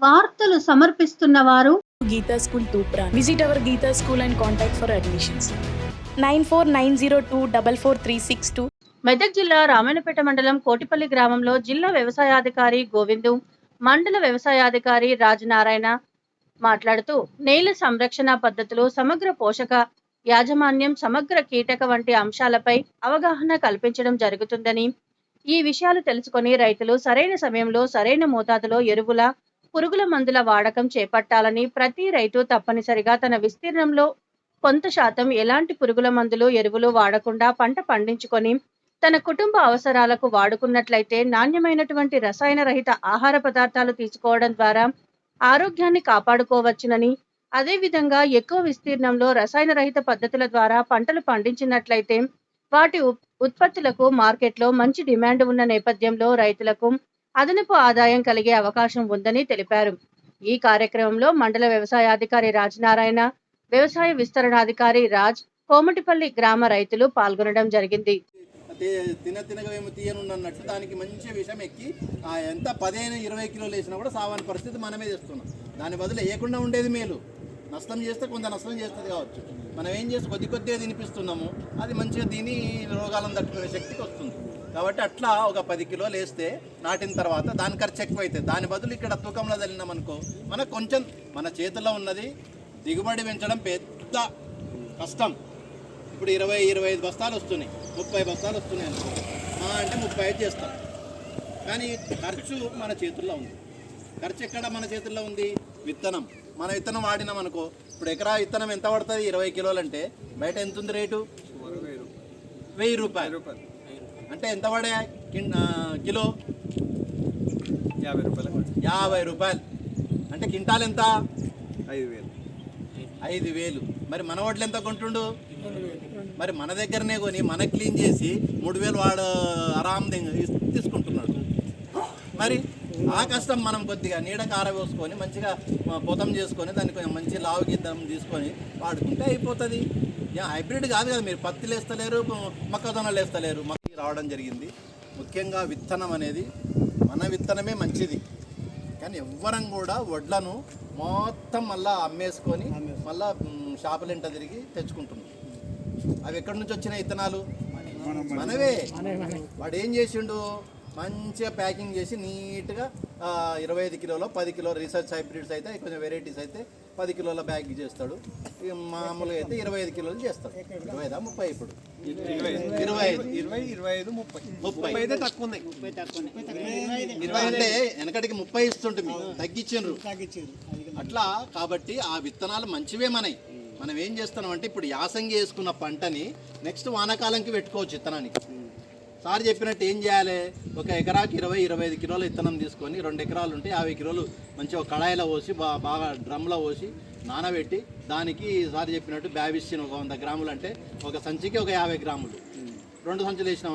వార్తలు సమర్పిస్తున్న వారు Geeta School Tupra. Visit our Geeta School and contact for admissions. 9490244362 Medak జిల్లా రామాయణపేట మండలం కోటిపల్లి గ్రామంలో జిల్లా వ్యవసాయాధికారి గోవిందు మండల వ్యవసాయాధికారి రాజనారాయణ మాట్లాడుతూ నేల సంరక్షణ పద్ధతులు సమగ్ర పోషక యాజమాన్యం సమగ్ర కీటక వంటి అంశాలపై అవగాహన కల్పించడం జరుగుతుందని ఈ విషయాలు తెలుసుకొని రైతులు సరైన సమయంలో సరైన మోతాదులో ఎరువుల పురుగుల మందుల వాడకం చేపట్టాలని ప్రతి రైతు తప్పనిసరిగా తన విస్తీర్ణంలో కొంత శాతం ఎలాంటి పురుగుల మందులు ఎరువులు వాడకుండా పంట పండించుకొని తన కుటుంబ అవసరాలకు వాడుకున్నట్లయితే నాణ్యమైనటువంటి రసాయన రహిత ఆహార పదార్థాలు తీసుకోవడం ద్వారా ఆరోగ్యాన్ని కాపాడుకోవచ్చునని అదేవిధంగా ఎక్కువ విస్తీర్ణంలో రసాయన రహిత పద్ధతుల ద్వారా పంటలు పండించినట్లయితే వాటి ఉత్పత్తులకు మార్కెట్లో మంచి డిమాండ్ ఉన్న నేపథ్యంలో రైతులకు అదనపు ఆదాయం కలిగే అవకాశం ఉందని తెలిపారు. ఈ కార్యక్రమంలో మండల వ్యవసాయాధికారి రాజనారాయణ వ్యవసాయ విస్తరణాధికారి రాజ్ కోమటిపల్లి గ్రామ రైతులు పాల్గొనడం జరిగింది. తే- తిన తినగా ఏమో దానికి మంచి విషం ఎక్కి ఆ ఎంత పదిహేను ఇరవై కిలోలు వేసినా కూడా సావాని పరిస్థితి మనమే చేస్తున్నాం. దాని బదులు వేయకుండా ఉండేది మేలు. నష్టం చేస్తే కొంత నష్టం చేస్తుంది కావచ్చు. మనం ఏం చేసి కొద్ది కొద్దిగా తినిపిస్తున్నాము అది మంచిగా తిని రోగాలను తట్టుకునే శక్తికి వస్తుంది. కాబట్టి అట్లా ఒక పది కిలోలు వేస్తే నాటిన తర్వాత దాని ఖర్చు ఎక్కువ దాని బదులు ఇక్కడ తూకంలో తల్లినామనుకో మనకు కొంచెం మన చేతిలో ఉన్నది దిగుబడి పెంచడం పెద్ద కష్టం. ఇప్పుడు ఇరవై ఇరవై ఐదు బస్తాలు వస్తున్నాయి. ముప్పై బస్తాలు వస్తున్నాయి అనుకో. అంటే ముప్పై ఐదు చేస్తాం. కానీ ఖర్చు మన చేతుల్లో ఉంది. ఖర్చు ఎక్కడ మన చేతుల్లో ఉంది? విత్తనం. మన విత్తనం వాడినాం అనుకో ఇప్పుడు ఎకరా విత్తనం ఎంత పడుతుంది? ఇరవై కిలోలు అంటే బయట ఎంత ఉంది రేటు? వెయ్యి రూపాయలు. అంటే ఎంత పడే కిలో? యాభై రూపాయలు యాభై రూపాయలు. అంటే కింటాల్ ఎంత? ఐదు వేలు. ఐదు వేలు. మరి మన వడ్లు ఎంత కొంటుండు? మరి మన దగ్గరనే కొని మన క్లీన్ చేసి మూడు వేలు వాడు ఆరాం తీసుకుంటున్నాడు. మరి ఆ కష్టం మనం కొద్దిగా నీడకు ఆరబోసుకొని మంచిగా పొతం చేసుకొని దాన్ని కొంచెం మంచి లావు గిద్దం తీసుకొని వాడుకుంటే అయిపోతుంది. ఇక హైబ్రిడ్ కాదు కదా మీరు. పత్తిలు వేస్తలేరు మొక్కజొన్నలు వేస్తలేరు మాకు రావడం జరిగింది. ముఖ్యంగా విత్తనం అనేది మన విత్తనమే మంచిది. కానీ ఎవ్వరం కూడా వడ్లను మొత్తం మళ్ళా అమ్మేసుకొని మళ్ళా షాపులెంట తిరిగి తెచ్చుకుంటున్నాం. అవి ఎక్కడి నుంచి వచ్చిన విత్తనాలు మనవే. వాడు ఏం చేసిండు? మంచిగా ప్యాకింగ్ చేసి నీట్గా ఇరవై ఐదు కిలోలో పది కిలో రీసెర్చ్ హైబ్రిడ్స్ అయితే కొంచెం వెరైటీస్ అయితే పది కిలోల బ్యాగ్ చేస్తాడు. మామూలుగా అయితే ఇరవై ఐదు కిలోలు చేస్తాడు. ఇరవై ఐదా ముప్పై ఇప్పుడు? ఇరవై ఐదు. ఇరవై ఇరవై ఐదు ముప్పై. ముప్పై. అయితే తక్కువ ఇరవై అంటే వెనకటికి ముప్పై ఇస్తుంటుంది తగ్గించిండ్రు అట్లా కాబట్టి ఆ విత్తనాలు మంచివే మనవి మనం ఏం చేస్తున్నాం అంటే ఇప్పుడు యాసంగి వేసుకున్న పంటని నెక్స్ట్ వానాకాలంకి పెట్టుకోవచ్చు విత్తనానికి. సార్ చెప్పినట్టు ఏం చేయాలి? ఒక ఎకరాకి ఇరవై ఇరవై ఐదు కిలోల విత్తనం తీసుకొని రెండు ఎకరాలు ఉంటే యాభై కిలోలు మంచిగా ఒక కడాయిలో పోసి బా బాగా డ్రమ్లో పోసి నానబెట్టి దానికి సార్ చెప్పినట్టు బ్యావిస్టిన్ ఒక వంద గ్రాములు అంటే ఒక సంచికి ఒక యాభై గ్రాములు. రెండు సంచులు వేసినాం